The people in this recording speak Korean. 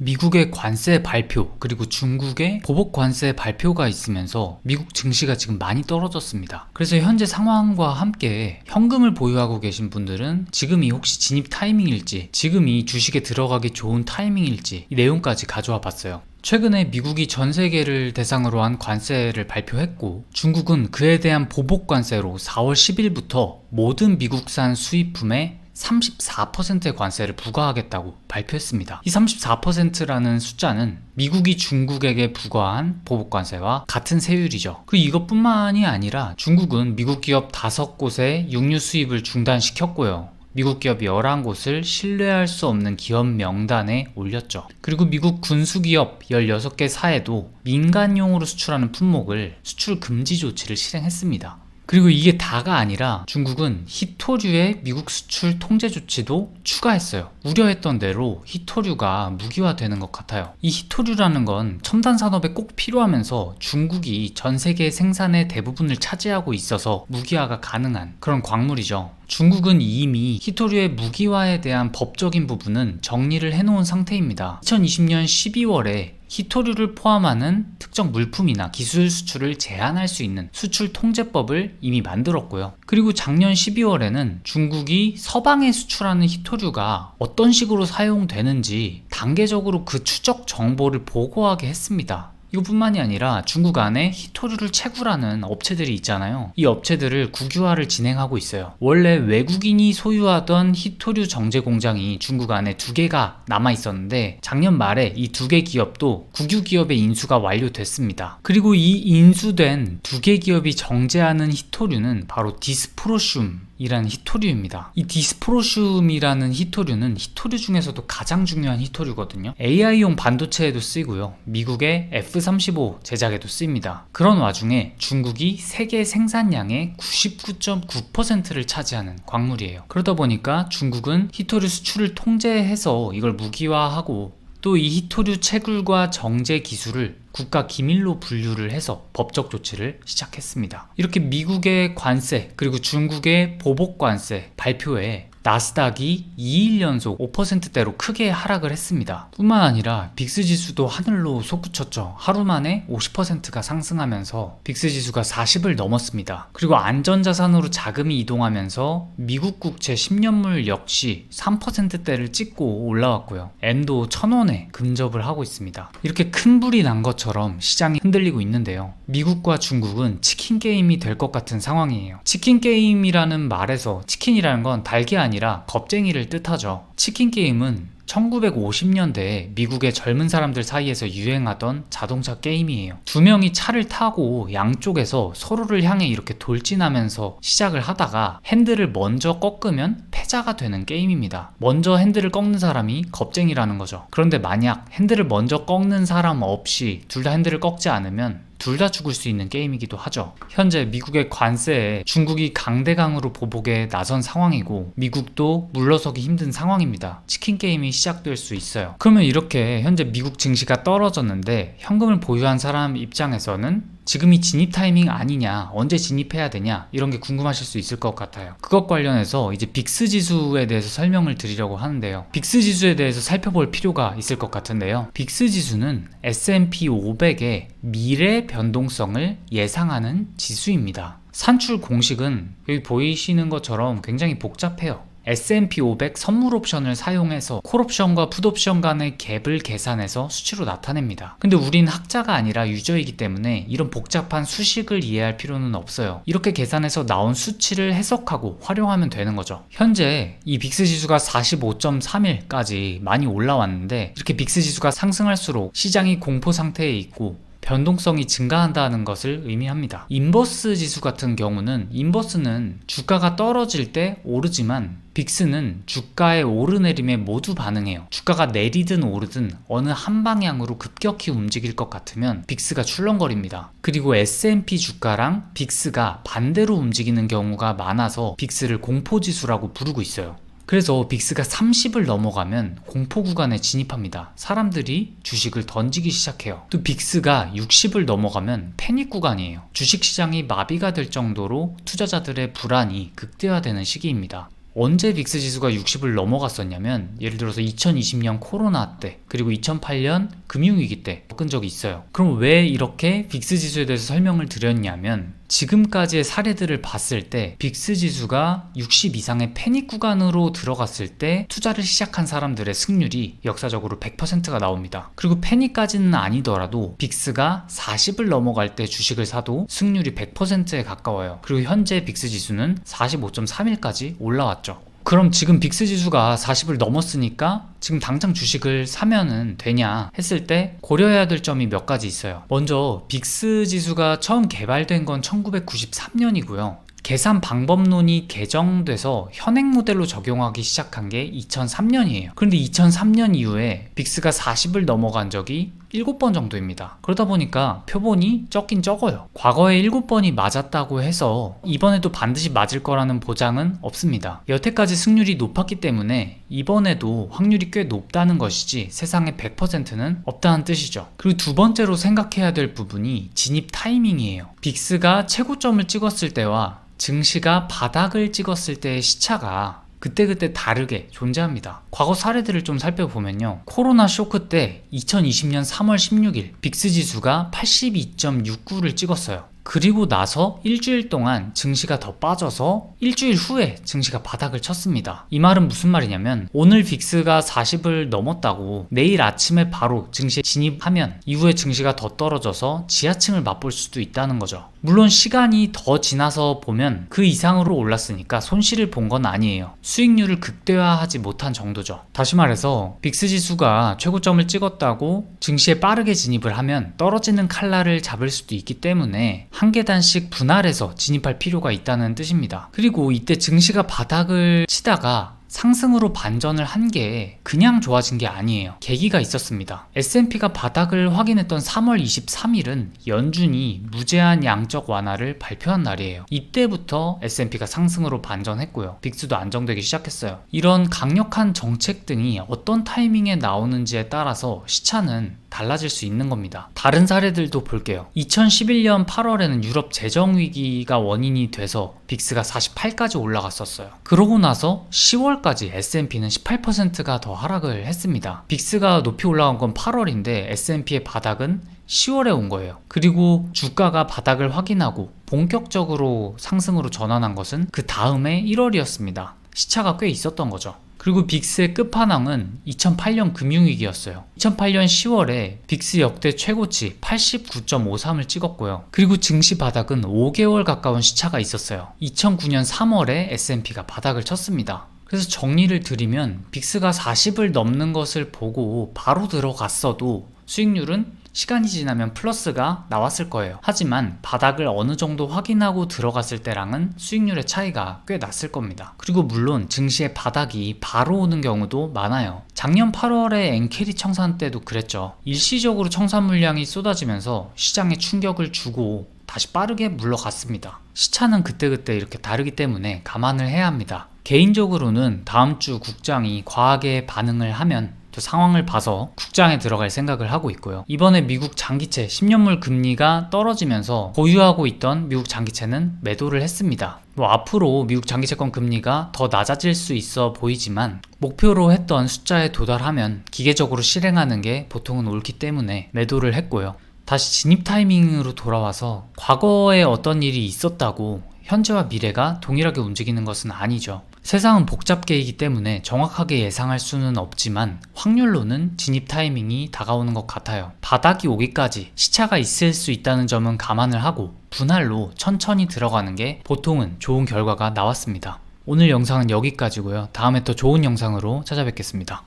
미국의 관세 발표 그리고 중국의 보복 관세 발표가 있으면서 미국 증시가 지금 많이 떨어졌습니다. 그래서 현재 상황과 함께 현금을 보유하고 계신 분들은 지금이 혹시 진입 타이밍일지 지금이 주식에 들어가기 좋은 타이밍일지 이 내용까지 가져와 봤어요. 최근에 미국이 전 세계를 대상으로 한 관세를 발표했고 중국은 그에 대한 보복 관세로 4월 10일부터 모든 미국산 수입품에 34%의 관세를 부과하겠다고 발표했습니다. 이 34%라는 숫자는 미국이 중국에게 부과한 보복관세와 같은 세율이죠. 그리고 이것뿐만이 아니라 중국은 미국 기업 5곳의 육류 수입을 중단시켰고요. 미국 기업 11곳을 신뢰할 수 없는 기업 명단에 올렸죠. 그리고 미국 군수기업 16개 사에도 민간용으로 수출하는 품목을 수출 금지 조치를 실행했습니다. 그리고 이게 다가 아니라 중국은 히토류의 미국 수출 통제 조치도 추가했어요. 우려했던 대로 히토류가 무기화되는 것 같아요. 이 히토류라는 건 첨단 산업에 꼭 필요하면서 중국이 전 세계 생산의 대부분을 차지하고 있어서 무기화가 가능한 그런 광물이죠. 중국은 이미 히토류의 무기화에 대한 법적인 부분은 정리를 해놓은 상태입니다. 2020년 12월에 히토류를 포함하는 특정 물품이나 기술 수출을 제한할 수 있는 수출 통제법을 이미 만들었고요. 그리고 작년 12월에는 중국이 서방에 수출하는 히토류가 어떤 식으로 사용되는지 단계적으로 그 추적 정보를 보고하게 했습니다. 이것뿐만이 아니라 중국 안에 히토류를 채굴하는 업체들이 있잖아요. 이 업체들을 국유화를 진행하고 있어요. 원래 외국인이 소유하던 히토류 정제 공장이 중국 안에 두 개가 남아 있었는데 작년 말에 이 두 개 기업도 국유 기업의 인수가 완료됐습니다. 그리고 이 인수된 두 개 기업이 정제하는 히토류는 바로 디스프로슘 이라는 히토류입니다. 이 디스프로슘이라는 히토류는 히토류 중에서도 가장 중요한 히토류거든요. AI용 반도체에도 쓰이고요. 미국의 F-35 제작에도 쓰입니다. 그런 와중에 중국이 세계 생산량의 99.9%를 차지하는 광물이에요. 그러다 보니까 중국은 히토류 수출을 통제해서 이걸 무기화하고 또 이 히토류 채굴과 정제 기술을 국가 기밀로 분류를 해서 법적 조치를 시작했습니다. 이렇게 미국의 관세 그리고 중국의 보복 관세 발표에 나스닥이 2일 연속 5%대로 크게 하락을 했습니다. 뿐만 아니라 빅스 지수도 하늘로 솟구쳤죠. 하루 만에 50%가 상승하면서 빅스 지수가 40을 넘었습니다. 그리고 안전자산으로 자금이 이동하면서 미국 국채 10년물 역시 3%대를 찍고 올라왔고요. 엔도 1000원에 근접을 하고 있습니다. 이렇게 큰 불이 난 것처럼 시장이 흔들리고 있는데요. 미국과 중국은 치킨 게임이 될 것 같은 상황이에요. 치킨 게임이라는 말에서 치킨이라는 건 닭이 아니라 겁쟁이를 뜻하죠. 치킨 게임은 1950년대에 미국의 젊은 사람들 사이에서 유행하던 자동차 게임이에요. 두 명이 차를 타고 양쪽에서 서로를 향해 이렇게 돌진하면서 시작을 하다가 핸들을 먼저 꺾으면 패자가 되는 게임입니다. 먼저 핸들을 꺾는 사람이 겁쟁이라는 거죠. 그런데 만약 핸들을 먼저 꺾는 사람 없이 둘 다 핸들을 꺾지 않으면 둘다 죽을 수 있는 게임이기도 하죠. 현재 미국의 관세에 중국이 강대강으로 보복에 나선 상황이고 미국도 물러서기 힘든 상황입니다. 치킨 게임이 시작될 수 있어요. 그러면 이렇게 현재 미국 증시가 떨어졌는데 현금을 보유한 사람 입장에서는 지금이 진입 타이밍 아니냐, 언제 진입해야 되냐, 이런 게 궁금하실 수 있을 것 같아요. 그것 관련해서 이제 빅스 지수에 대해서 설명을 드리려고 하는데요. 빅스 지수에 대해서 살펴볼 필요가 있을 것 같은데요. 빅스 지수는 S&P 500의 미래 변동성을 예상하는 지수입니다. 산출 공식은 여기 보이시는 것처럼 굉장히 복잡해요. S&P 500 선물 옵션을 사용해서 콜옵션과 풋옵션 간의 갭을 계산해서 수치로 나타냅니다. 근데 우린 학자가 아니라 유저이기 때문에 이런 복잡한 수식을 이해할 필요는 없어요. 이렇게 계산해서 나온 수치를 해석하고 활용하면 되는 거죠. 현재 이 빅스 지수가 45.31까지 많이 올라왔는데 이렇게 빅스 지수가 상승할수록 시장이 공포 상태에 있고 변동성이 증가한다는 것을 의미합니다. 인버스 지수 같은 경우는 인버스는 주가가 떨어질 때 오르지만 빅스는 주가의 오르내림에 모두 반응해요. 주가가 내리든 오르든 어느 한 방향으로 급격히 움직일 것 같으면 빅스가 출렁거립니다. 그리고 S&P 주가랑 빅스가 반대로 움직이는 경우가 많아서 빅스를 공포지수라고 부르고 있어요. 그래서 빅스가 30을 넘어가면 공포 구간에 진입합니다. 사람들이 주식을 던지기 시작해요. 또 빅스가 60을 넘어가면 패닉 구간이에요. 주식 시장이 마비가 될 정도로 투자자들의 불안이 극대화되는 시기입니다. 언제 빅스 지수가 60을 넘어갔었냐면 예를 들어서 2020년 코로나 때 그리고 2008년 금융위기 때 겪은 적이 있어요. 그럼 왜 이렇게 빅스 지수에 대해서 설명을 드렸냐면 지금까지의 사례들을 봤을 때 빅스 지수가 60 이상의 패닉 구간으로 들어갔을 때 투자를 시작한 사람들의 승률이 역사적으로 100%가 나옵니다. 그리고 패닉까지는 아니더라도 빅스가 40을 넘어갈 때 주식을 사도 승률이 100%에 가까워요. 그리고 현재 빅스 지수는 45.3일까지 올라왔죠. 그럼 지금 빅스 지수가 40을 넘었으니까 지금 당장 주식을 사면은 되냐 했을 때 고려해야 될 점이 몇 가지 있어요. 먼저 빅스 지수가 처음 개발된 건 1993년이고요. 계산 방법론이 개정돼서 현행 모델로 적용하기 시작한 게 2003년이에요. 그런데 2003년 이후에 빅스가 40을 넘어간 적이 7번 정도입니다. 그러다 보니까 표본이 적긴 적어요. 과거에 7번이 맞았다고 해서 이번에도 반드시 맞을 거라는 보장은 없습니다. 여태까지 승률이 높았기 때문에 이번에도 확률이 꽤 높다는 것이지 세상에 100%는 없다는 뜻이죠. 그리고 두 번째로 생각해야 될 부분이 진입 타이밍이에요. 빅스가 최고점을 찍었을 때와 증시가 바닥을 찍었을 때의 시차가 그때그때 다르게 존재합니다. 과거 사례들을 좀 살펴보면요. 코로나 쇼크 때 2020년 3월 16일 빅스 지수가 82.69를 찍었어요. 그리고 나서 일주일 동안 증시가 더 빠져서 일주일 후에 증시가 바닥을 쳤습니다. 이 말은 무슨 말이냐면 오늘 빅스가 40을 넘었다고 내일 아침에 바로 증시에 진입하면 이후에 증시가 더 떨어져서 지하층을 맛볼 수도 있다는 거죠. 물론 시간이 더 지나서 보면 그 이상으로 올랐으니까 손실을 본 건 아니에요. 수익률을 극대화하지 못한 정도죠. 다시 말해서 빅스 지수가 최고점을 찍었다고 증시에 빠르게 진입을 하면 떨어지는 칼날을 잡을 수도 있기 때문에 한 계단씩 분할해서 진입할 필요가 있다는 뜻입니다. 그리고 이때 증시가 바닥을 치다가 상승으로 반전을 한 게 그냥 좋아진 게 아니에요. 계기가 있었습니다. S&P가 바닥을 확인했던 3월 23일은 연준이 무제한 양적 완화를 발표한 날이에요. 이때부터 S&P가 상승으로 반전했고요. 빅스도 안정되기 시작했어요. 이런 강력한 정책 등이 어떤 타이밍에 나오는지에 따라서 시차는 달라질 수 있는 겁니다. 다른 사례들도 볼게요. 2011년 8월에는 유럽 재정 위기가 원인이 돼서 빅스가 48까지 올라갔었어요. 그러고 나서 10월까지 S&P는 18%가 더 하락을 했습니다. 빅스가 높이 올라간 건 8월인데 S&P의 바닥은 10월에 온 거예요. 그리고 주가가 바닥을 확인하고 본격적으로 상승으로 전환한 것은 그 다음에 1월이었습니다. 시차가 꽤 있었던 거죠. 그리고 빅스의 끝판왕은 2008년 금융위기였어요. 2008년 10월에 빅스 역대 최고치 89.53을 찍었고요. 그리고 증시 바닥은 5개월 가까운 시차가 있었어요. 2009년 3월에 S&P가 바닥을 쳤습니다. 그래서 정리를 드리면 빅스가 40을 넘는 것을 보고 바로 들어갔어도 수익률은 시간이 지나면 플러스가 나왔을 거예요. 하지만 바닥을 어느 정도 확인하고 들어갔을 때랑은 수익률의 차이가 꽤 났을 겁니다. 그리고 물론 증시의 바닥이 바로 오는 경우도 많아요. 작년 8월에 엔캐리 청산 때도 그랬죠. 일시적으로 청산 물량이 쏟아지면서 시장에 충격을 주고 다시 빠르게 물러갔습니다. 시차는 그때그때 이렇게 다르기 때문에 감안을 해야 합니다. 개인적으로는 다음 주 국장이 과하게 반응을 하면 또 상황을 봐서 국장에 들어갈 생각을 하고 있고요. 이번에 미국 장기채 10년물 금리가 떨어지면서 보유하고 있던 미국 장기채는 매도를 했습니다. 뭐 앞으로 미국 장기채권 금리가 더 낮아질 수 있어 보이지만 목표로 했던 숫자에 도달하면 기계적으로 실행하는 게 보통은 옳기 때문에 매도를 했고요. 다시 진입 타이밍으로 돌아와서 과거에 어떤 일이 있었다고 현재와 미래가 동일하게 움직이는 것은 아니죠. 세상은 복잡계이기 때문에 정확하게 예상할 수는 없지만 확률로는 진입 타이밍이 다가오는 것 같아요. 바닥이 오기까지 시차가 있을 수 있다는 점은 감안을 하고 분할로 천천히 들어가는 게 보통은 좋은 결과가 나왔습니다. 오늘 영상은 여기까지고요. 다음에 또 좋은 영상으로 찾아뵙겠습니다.